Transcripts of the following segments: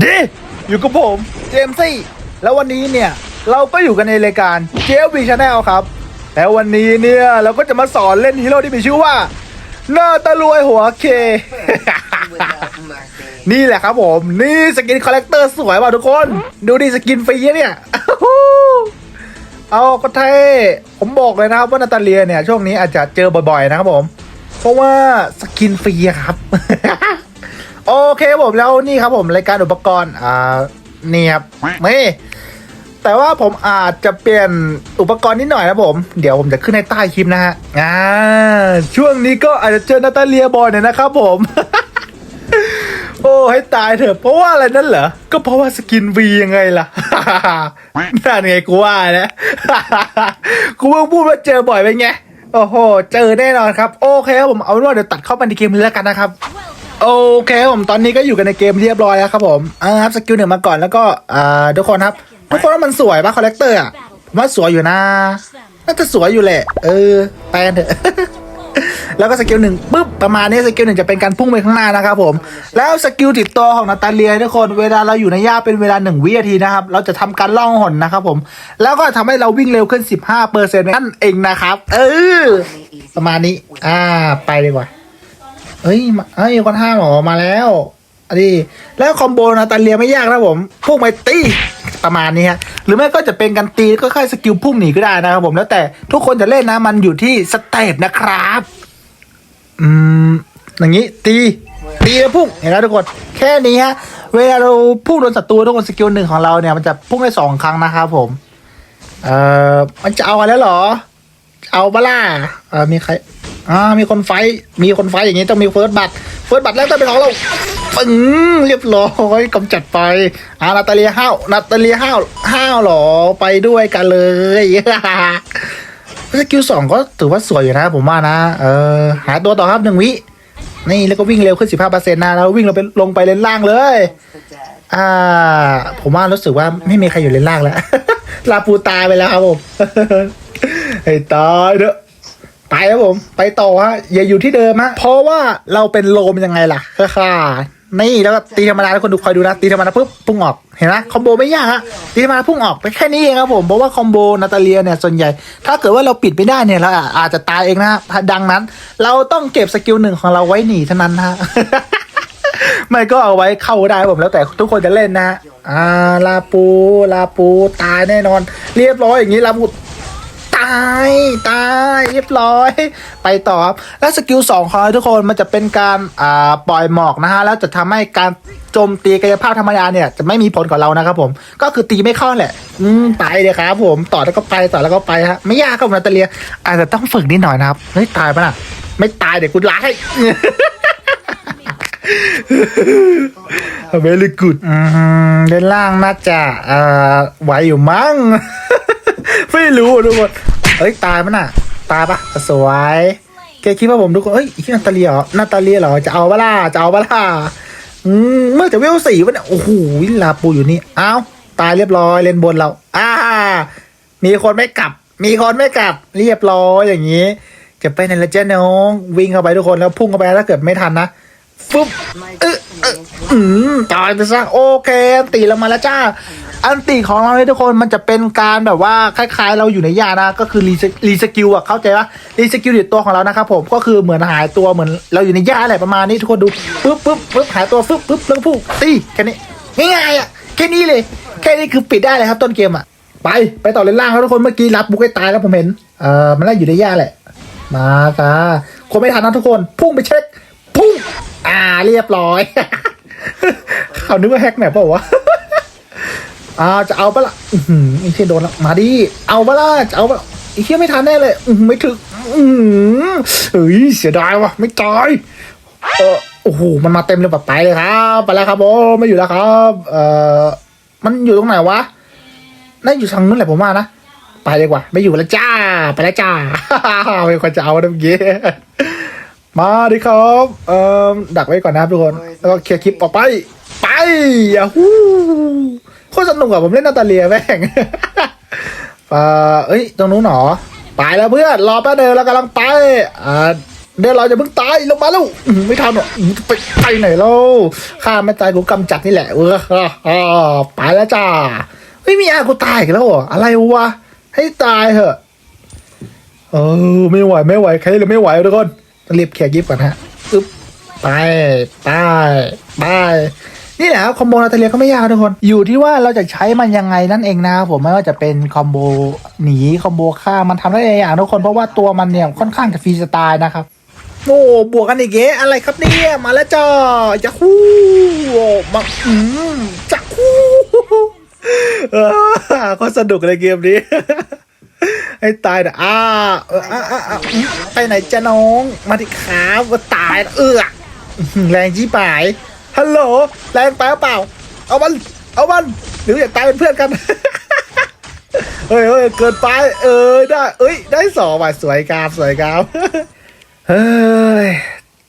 ดีอยู่กับผมเจมซี่ แล้ววันนี้เนี่ย เราก็อยู่กันในรายการเจวีชาแนลครับ แล้ววันนี้เนี่ยเราก็จะมาสอนเล่นฮีโร่ที่มีชื่อว่าหน้าตะลวยหัวเค นี่แหละครับผม นี่สกินคอลเลกเตอร์สวยว่ะทุกคน ดูดิสกินฟรีเนี่ยเอาก็เท่ผมบอกเลยนะครับว่านาตาเลียเนี่ย ช่วงนี้อาจจะเจอบ่อยๆนะครับผม เพราะว่าสกินฟรีครับ โอเคผมแล้วนี่ครับผมรายการอุปกรณ์อ่านี่ครับไม่แต่ว่าผมอาจจะเปลี่ยนอุปกรณ์นิดหน่อยนะผม เดี๋ยวผมจะขึ้นในใต้คลิปนะฮะอ่าช่วงนี้ก็อาจจะเจอนาตาเลียบอยหน่อยนะครับผม โอ้ให้ตายเถอะเพราะว่าอะไรนั่นเหรอ ก็เพราะว่าสกินวียังไงล่ะนั่นไงกูว่านะกูเพิ่งพูดว่าเจอบ่อยไปไง โอ้โห เจอแน่นอนครับ โอเคครับผมเอาเป็นว่าเดี๋ยวตัดเข้าไปในเกมเลยแล้วกันนะครับ โอเคครับผมตอนนี้ก็อยู่กันในเกมเรียบร้อยแล้วครับผมอ่าครับสกิลหนึ่งมาก่อนแล้วก็อ่าทุกคนครับทุกคนว่ามันสวยปะคอลเลกเตอร์อะผมว่าสวยอยู่นะน่าจะสวยอยู่แหละ เออไปกันเถอะแล้วก็สกิลหนึ่งปุ๊บประมาณนี้สกิลหนึ่งจะเป็นการพุ่งไปข้างหน้านะครับผม แล้วสกิลติดตัวของนาตาเลียทุกคนเวลาเราอยู่ในหญ้าเป็นเวลาหนึ่งวินาทีนะครับ เราจะทำการล่องหนนะครับผม แล้วก็ทำให้เราวิ่งเร็วขึ้น 15เปอร์เซ็นต์นั่นเองนะครับ เออ ประมาณนี้ อ่า ไปดีกว่า เฮ้ยมาเฮ้ยคนห้าหมอมาแล้วอันนี้แล้วคอมโบนาตาเลียไม่ยากนะผมพุ่งไปตีประมาณนี้ฮะหรือไม่ก็จะเป็นการตีก็แค่สกิลพุ่งหนีก็ได้นะครับผมแล้วแต่ทุกคนจะเล่นนะมันอยู่ที่สเตปนะครับอืมอย่างนี้ตีตีแล้วพุ่งเห็นไหมทุกคนแค่นี้ฮะเวลาเราพุ่งโดนศัตรูทุกคนสกิลหนึ่งของเราเนี่ยมันจะพุ่งได้สองครั้งนะครับผมเอ่อมันจะเอาอะไรหรอ เอาบล่าเออมีใครอ่ามีคนไฟ มีคนไฟอย่างนี้ต้องมีเฟิร์สบัตรเฟิร์สบัตรแล้วต้องเป็นของเราปึ้งเรียบร้อยกำจัดไปอ่านาตาเลียห้าวนาตาเลียห้าวห้าวหรอไปด้วยกันเลยสกิลสองก็ถือว่าสวยอยู่นะ ผมว่านะเออหาตัวต่อครับหนึ่งวินี่แล้วก็วิ่งเร็วขึ้นสิบห้าเปอร์เซ็นต์นะแล้ววิ่งเราไปลงไปเลนล่างเลย อ่า ผมว่ารู้สึกว่าไม่มีใครอยู่เลนล่างแล้วลาปูตายไปแล้วครับผม ไอ้ตายเด้อไปครับผม ไปต่อฮะอย่าอยู่ที่เดิมฮะเพราะว่าเราเป็นโลมยังไงล่ะค่ะนี่แล้วก็ตีธรรมดาแล้วคนดูคอยดูนะตีธรรมดาปุ๊บพุ่งออกเห็นไหมคอมโบไม่ยากฮะตีธรรมดาพุ่งออกไปแค่นี้เองครับผมเพราะว่าคอมโบนาตาเลียเนี่ยส่วนใหญ่ ถ้าเกิดว่าเราปิดไม่ได้เนี่ยเราอาจจะตายเองนะดังนั้น เราต้องเก็บสกิลหนึ่งของเราไว้หนีเท่านั้นฮะไม่ก็เอาไว้เข้าได้ผมแล้วแต่ทุกคนจะเล่นนะอ่าลาปูลาปูตายแน่นอน เรียบร้อยอย่างนี้ลาปูายตายเรียบร้อย ไปต่อครับแล้วสกิลสองของทุกคนมันจะเป็นการอ่าปล่อยหมอกนะฮะแล้วจะทำให้การโจมตีกายภาพธรรมดาเนี่ยจะไม่มีผลกับเรานะครับผมก็คือตีไม่เข้าแหละ อืมไปเลยครับผมต่อแล้วก็ไปต่อแล้วก็ไปฮะไม่ยากครับนาตาเลีย อาจจะต้องฝึกนิดหน่อยนะครับเฮ้ยตายปะน่ะไม่ตายเดี๋ยวกูล้างให้ very good อืมด้านล่างน่าจะเอ่อไหวอยู่มั้ง ไม่รู้ทุกคน เฮ้ยตายมันน่ะ ตายปะสวยแกคิดว่าผมทุกคนเฮ้ยที่นาตาเลียเหรอนาตาเลียเหรอจะเอาบ้าล่าจะเอาบล่าอืมเมื่อจะเวลสี่วะเนี่ยโอ้โหลาปูอยู่นี่เอ้าตายเรียบร้อยเลนบนเราอ่ามีคนไม่กลับ มีคนไม่กลับ เรียบร้อยอย่างนี้ จะไปในละเจ้าน้องวิ่งเข้าไปทุกคนแล้วพุ่งเข้าไปถ้าเกิดไม่ทันนะฟึบเออเอออืมตายไปซะโอเคตีเรามาแล้วจ้า อันตีของเราเนี่ยทุกคนมันจะเป็นการแบบว่าคล้าย ๆ เราอยู่ในยานะ ก็คือรีสกิลอะเข้าใจปะรีสกิลอยู่ตัวของเรานะครับผมก็คือเหมือนหายตัวเหมือนเราอยู่ในยาแหละประมาณนี้ทุกคนดูปึ๊บปึ๊บปึ๊บหายตัวปึ๊บปึ๊บแล้วพุ่งตีแค่นี้ง่ายๆอะแค่นี้เลย แค่นี้คือปิดได้เลยครับต้นเกมอะไปไปต่อเลนล่างครับทุกคนเมื่อกี้รับบุกให้ตายแล้วผมเห็นเออมันน่าอยู่ในยาแหละ มาจ้าคนไม่ทันนะทุกคน พุ่งไปเช็คพุ่งอ่าเรียบร้อยเขานึกว่าแฮกไหนเปล่าวะ อ่าจะเอาปะล่ะอือหือไอ้เชี่ยโดนแล้วมาดิเอาปะล่ะจะเอาปะล่ะไอ้เชี่ยไม่ทันแน่เลยอือไม่ถึงอือเฮ้ยเสียดายวะไม่ตายเออโอ้โหมันมาเต็มเลยแบบไปเลยครับไปแล้วครับผมไม่อยู่แล้วครับ เอ่อมันอยู่ตรงไหนวะน่าอยู่ทางนู้นแหละผมว่านะไปเลยกว่า ไม่อยู่แล้วจ้า ไปแล้วจ้าไม่ควรจะเอาเมื่อกี้มาดิครับเอ่อดักไว้ก่อนนะครับทุกคน แล้วก็เคลียร์คลิปออกไป ไปอะฮู้ โคตรสนุกอะผมเล่นนาตาเลียแม่งเอ่อเอ้ย ตรงนู้นหนอไปแล้วเพื่อน รอแป๊บเดียวแล้วกำลังไป อ่า เดี๋ยวเราจะเพิ่งตายลงมาแล้ว ไม่ทันหรอกไปไปไหนแล้วข้าไม่ตายกูกำจัดนี่แหละ เอออ่าไปแล้วจ้าไม่มีอากูตายอีกแล้วเหรอะไรวะ ให้ตายเถอะเออไม่ไหวไม่ไหวใครเลยไม่ไหวทุกคนรีบเคลียร์ยิปก่อนฮะอึ๊บไปไปไป นี่แหละครับคอมโบนาตาเลียก็ไม่ยากทุกคน อยู่ที่ว่าเราจะใช้มันยังไงนั่นเองนะครับผมไม่ว่าจะเป็นคอมโบหนีคอมโบฆ่ามันทำได้หลายอย่างทุกคนเพราะว่าตัวมันเนี่ยค่อนข้างจะฟรีสไตล์นะครับโอ้บวกกันอีกเอ๊ะอะไรครับเนี่ยมาแล้วจ้าจะฮู้มาอืมจะฮู้เออก็สนุกเลยเกมนี้ให้ตายนะอ้าอาอาไปไหนจะน้อง มาที่ขาว่าตายเอออื้อหือแรงจี้ปาย ฮัลโหล แรงไปหรือเปล่า เอามัน เอามัน หรืออยากตายเป็นเพื่อนกัน เฮ้ยเฮ้ยเกินไป เออได้ เอ้ย ได้สองว่ะสวยงามสวยงามเฮ้ย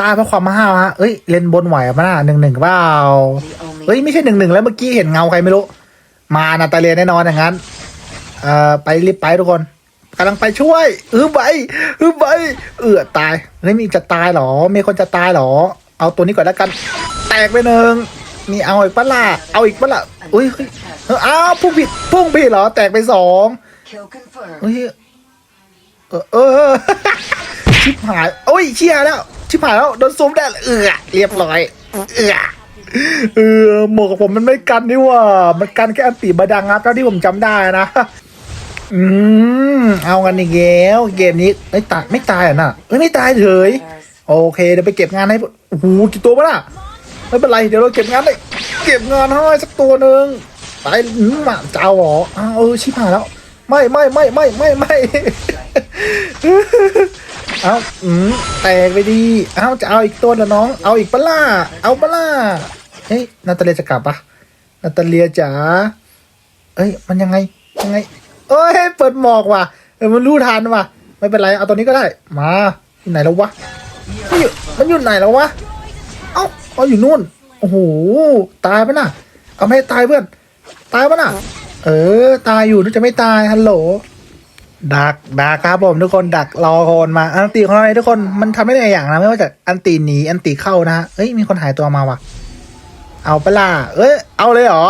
ตายเพราะความมาห้าวฮะเอ้ย เล่นบนไหวปะน่ะหนึ่งหนึ่งเปล่าเฮ้ย ไม่ใช่หนึ่งหนึ่งแล้วเมื่อกี้เห็นเงาใครไม่รู้ มานาตาเลียแน่นอนอย่างนั้น เอ่อ ไปรีบไปทุกคนกำลังไปช่วยอือไปอือไปเอือตายเฮ้ยมีจะตายเหรอ มีคนจะตายเหรอ เอาตัวนี้ก่อนแล้วกันแต กไปหนึ่งมีเอาอีกปะล่ะเอาอีกปะล่ะอุ้ยเฮ้ยเอออ้าวพุ่งผิดพุ่งผิดเหรอ แตกไปสอง Kill confirmed. เฮ้ยเออเออชิบหายโอ้ยเชียแล้ว ชิบหายแล้วโดนซูมได้แล้วเออเรียบร้อย เออเออหมวกของผมมันไม่กันนี่หว่า มันกันแค่อันติบาดังครับเท่าที่ผมจำได้นะ อืมเอากันอีกแล้วเกมนี้ไม่ตายไม่ตายอะนะเอ้ยไม่ตายเฉยโอเคเดี๋ยวไปเก็บงานให้โอ้โหกี่ตัววะน่ะ ไม่เป็นไรเดี๋ยวเราเก็บงานเลยเก็บงานให้สักตัวหนึ่งไปหมาเจ้าเหรออ้าวเออชิบหายแล้ว ไม่ไม่ไม่ไม่ไม่ไม่เอาอืมแตกไปดีเอาจะเอาอีกตัวละน้อง เอาอีกปะล่าเอาปะล่าเฮ้ยนาตาเลียจะกลับปะนาตาเลียจ๋าเอ้ยมันยังไงยังไงเอ้ยเปิดหมอกว่ะเออมันรู้ทันว่ะ ไม่เป็นไรเอาตัวนี้ก็ได้ มาที่ไหนแล้ววะมันอยู่มันอยู่ไหนแล้ววะเอ้า เอาอยู่นู่น โอ้โห ตายปะน่ะ เอาไม่ตายเพื่อน ตายปะน่ะ เออ ตายอยู่นึกจะไม่ตาย ฮัลโหล ดัก ดักครับผมทุกคน ดักรอคนมา อันตีของเราเนี่ยทุกคน มันทำได้หลายอย่างนะ ไม่ว่าจะอันตีหนี อันตีเข้านะเอ้ย มีคนหายตัวมาว่ะ เอาปะล่ะ เอ้ย เอาเลยเหรอ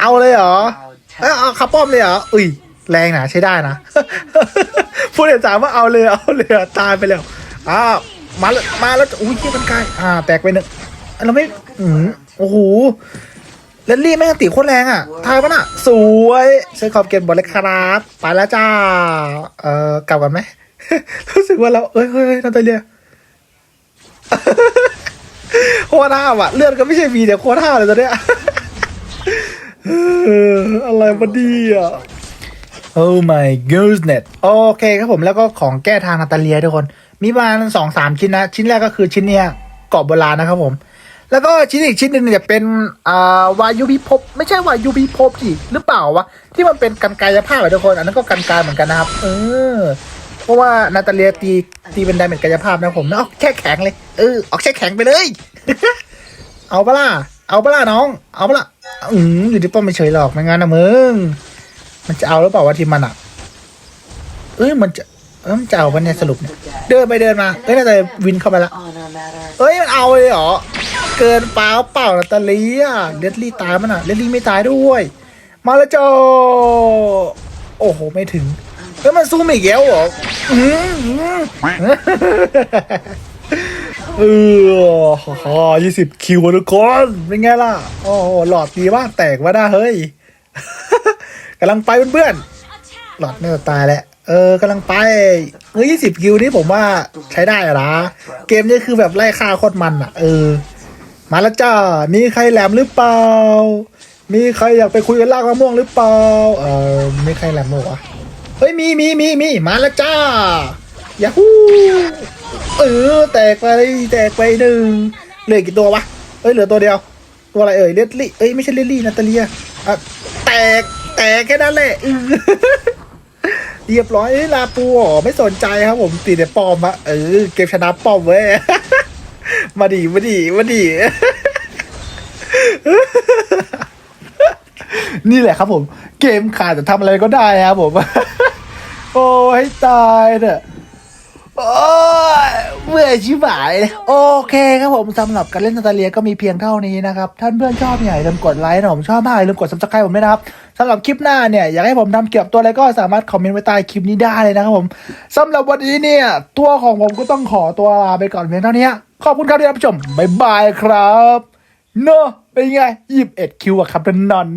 เอาเลยเหรอ เอ้ยเอาขับป้อมเลยเหรอ อุ้ย แรงนะใช้ได้นะ พูดเห็นสามว่าเอาเลย เอาเลย ตายไปแล้วอ้าวมาแล้วมาแล้วอุ้ยเกี่ยมันไกลอ่า แตกไปหนึ่ง เราไม่อืมโอ้โหเลนลี่แม่งอันตีโคตรแรงอะทายปะน่ะ สวยใช้ขอบเกตบอลเลยครับ ไปแล้วจ้า เอ่อกลับกันไหม รู้สึกว่าเราเอ้ยเฮ้ยเฮ้ยนาตาเลียโคตรห้าวอะ เลือดก็ไม่ใช่มีเดี๋ยวโคตรห้าวเลยตอนเนี้ยเอออะไรมาดีอะ Oh my goodness โอเคครับผมแล้วก็ของแก้ทางนาตาเลียทุกคน มีประมาณสองสามชิ้นนะ ชิ้นแรกก็คือชิ้นเนี้ยกรอบโบราณนะครับผม แล้วก็ชิ้นอีกชิ้นหนึ่งเนี่ยเป็นอ่าวายุพิภพไม่ใช่วายุพิภพสิหรือเปล่าวะที่มันเป็นกันกายภาพอะทุกคน อันนั้นก็กันกายเหมือนกันนะครับ เออ เพราะว่านาตาเลียตีตีเป็นไดเมจกายภาพนะผมนะเอาแค่แข็งเลยเออออกแค่แข็งไปเลย เอาปะล่ะเอาปะล่ะน้อง เอาปะล่ะอืมอยู่ที่ป้อมไม่เฉยหรอกไม่งั้นนะมึงมันจะเอาหรือเปล่าวะทีมมันอะเอ้ยมันจะเอ้ยมันจะเอาวันเนี่ยสรุปเนี่ยเดินไปเดินมาเอ้ยน่าจะวินเข้าไปละเอ้ยมันเอาเลยเหรอ เกินเปล่าเปล่านาตาลีอะเลดลี่ตายมันอะเลดลี่ไม่ตายด้วย มาแล้วจ้าโอ้โห ไม่ถึงเฮ้ยมันซูมอีกแล้วเหรออืมอืมเออฮ่ายี่สิบคิวทุกคนเป็นไงล่ะ โอ้โห หลอดตีบ้าแตกวะด้เฮ้ยกำลังไปเพื่อนๆหลอดน่าจะตายแหล้วเออกำลังไปเฮ้ยยี่สิบคิวนี่ผมว่าใช้ได้อะนะ เกมนี้คือแบบไล่ฆ่าโคตรมันอะ เออ มาแล้วจ้า มีใครแหลมหรือเปล่า มีใครอยากไปคุยกันลากมะม่วงหรือเปล่า เออมีใครแหลมมั้งวะ เฮ้ยมีมีมีมีมาแล้วจ้ายาฮูเออแตกไปแตกไปหนึ่งเหลือกี่ตัววะ เอ้ยเหลือตัวเดียว ตัวอะไรเอ่ยเลดลี่ เอ้ยไม่ใช่เลดลี่นาตาเลียอะแตกแตกแค่นั้นแหละเรียบร้อยเอ้ยลาปูอ๋อไม่สนใจครับผมตีแต่ปอมอะเออเกมชนะปอมเว้ย มาดีมาดีมาดี นี่แหละครับผม เกมขาดจะทำอะไรก็ได้ครับผม โอ้ยตายเถอะโอ้ยเบื่อชิบหายเลยโอเคครับผมสำหรับการเล่นนาตาเลียก็มีเพียงเท่านี้นะครับ ท่านเพื่อนชอบเนี่ลืมกดไลค์นะผมชอบมากลืมกด subscribe ผมด้วยนะครับ สำหรับคลิปหน้าเนี่ยอยากให้ผมทำเกี่ยวกับตัวอะไรก็สามารถคอมเมนต์ไว้ใต้คลิปนี้ได้เลยนะครับผมสำหรับวันนี้เนี่ยตัวของผมก็ต้องขอตัวลาไปก่อนเพียงเท่านี้ขอบคุณครับที่รับชมบ๊ายบายครับเนอะเป็นไงยีิบเอ็ดคิวอะครับนอน